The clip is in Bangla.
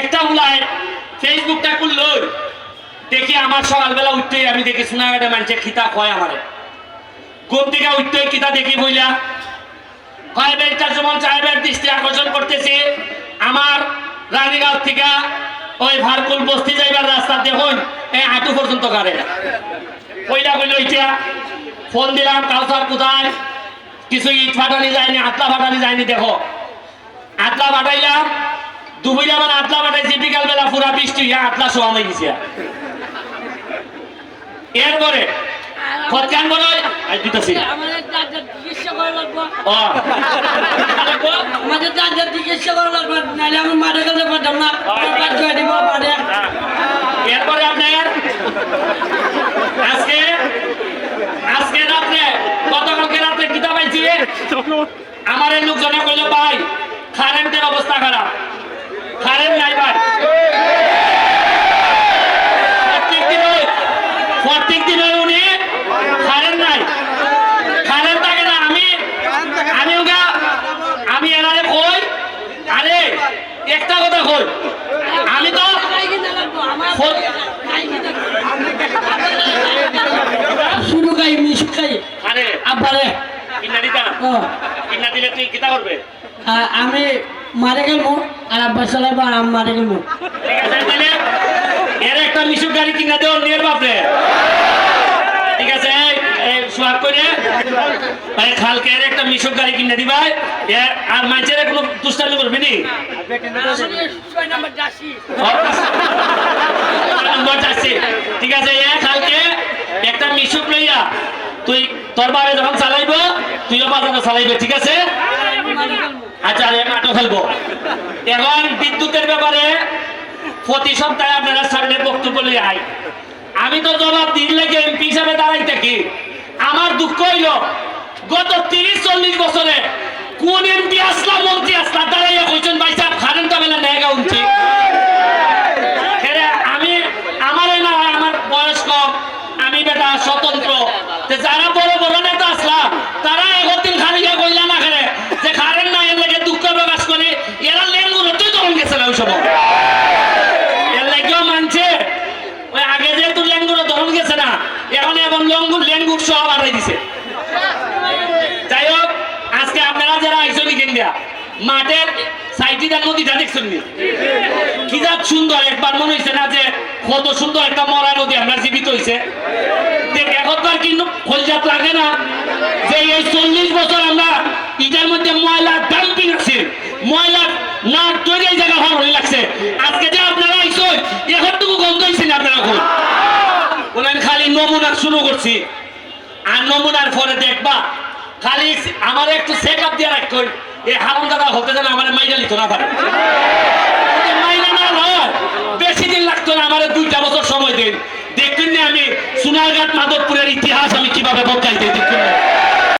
একটা উলায় ফেসবুকটা খুললো। দেখি আমার সকালবেলা উঠতেই আমি দেখি সোনাঘাটে মানুষে খিতা কয় আমারে। ঘুম থেকে উঠতেই কিতা দেখি বইলা, কয় বেচার যেমন সাহেবের দৃষ্টি আকর্ষণ করতেছে। আমার রানীগাঁও থেকে ওই ভারকুল বস্তি যাইবার রাস্তা দেখুন, এই হাঁটু পর্যন্ত কারে কইলা কইল ইটা ফোন দিলাম কাউসার কোথায়? কিছু ইট ফাটানি যায়নি, আতলা ফাটানি যায়নি, দেখো। আতলা ফাটাইলাম দুপুরে আমার আতলা ফাটাইছি বিকাল বেলা পুরা বৃষ্টি হইয়া আতলা শোয়া হয়ে গেছে। এরপরে কতক্ষণ বলো আজ দিতেছি। আমাদের দাদার চিকিৎসা করা লাগবে। নাহলে আমি গেলে না। দিব এরপরে আপনার আজকে আজকে রাত্রে গতকালকে রাত্রে কিতাব পাইছি আমার এই লোকজনে কইল ভাই কারেন্টের অবস্থা খারাপ। কারেন্ট নাই ভাই। প্রত্যেক দিন প্রত্যেক দিন উনি কারেন্ট নাই। কারেন্ট থাকে না আমি আমি ওগা আমি এনারে কই আরে একটা কথা কই আমি তো শুরু খাই মিশু খাই আরে আব্বারে কিনা দিতা কিনা দিলে তুই কিতা করবে? আমি মারা গেলবো আর আব্বা চালাইবো, আর আমি ঠিক এর একটা মিশুক গাড়ি কিনা দেও নিয়ে বাপরে। ঠিক আছে একটা মিশুক গাড়ি কিনে দিবা। এ- আর মানুষের কোনো দুষ্টামি করবি নি? নম্বর যাচ্ছি। ঠিক আছে, এ একটা লইয়া তুই তোর বারে যখন চালাইব, তুইও বাজারে চালাইবে, ঠিক আছে? আচ্ছা আমি তো জবাব হিসাবে দাঁড়াই থাকি। আমার দুঃখ হইল, গত তিরিশ চল্লিশ বছরে কোন এমপি আসলা, মন্ত্রী দাঁড়াইয়া উঠছে আমি স্বতন্ত্র। যারা বড় বড় নেতা আসলাম তারা একদিন খালিয়া কইলা না করে যে কারেন্ট না এর লাগে দুঃখ প্রকাশ করে এরা লেনগুলো তুই লাগেও মানছে, ওই আগে যেহেতু লেনগুলো তখন গেছে না, এখন এবং লঙ্গুর লেনগুর সব আড়াই দিছে। যাই হোক, আজকে আপনারা যারা আইসো লিখেন দেয়া, মাঠের সাইটিটা নদীটা দেখছেন? কি যা সুন্দর, একবার মনে হয়েছে না যে কত সুন্দর একটা মরা নদী আমরা জীবিত হয়েছে একবার কিন্তু খোলজাত লাগে না যে এই চল্লিশ ময়লা না তৈরি এই জায়গা ভালো লাগছে। আজকে যে আপনারা আইসো এখনটুকু গন্ধ হয়েছে না আপনারা এখন? বলেন, খালি নমুনা শুরু করছি। আর নমুনার পরে দেখবা, খালি আমার একটু চেক আপ দিয়ে রাখ এই হারুন দাদা হতে যেন আমার মাইনা লিখতো না পারে। মাইনা না হয়, বেশি দিন লাগতো না আমার দুইটা বছর সময় দিন। দেখবেন না আমি সোনারঘাট মাধবপুরের ইতিহাস আমি কীভাবে বদলাইতে দেখবেন না।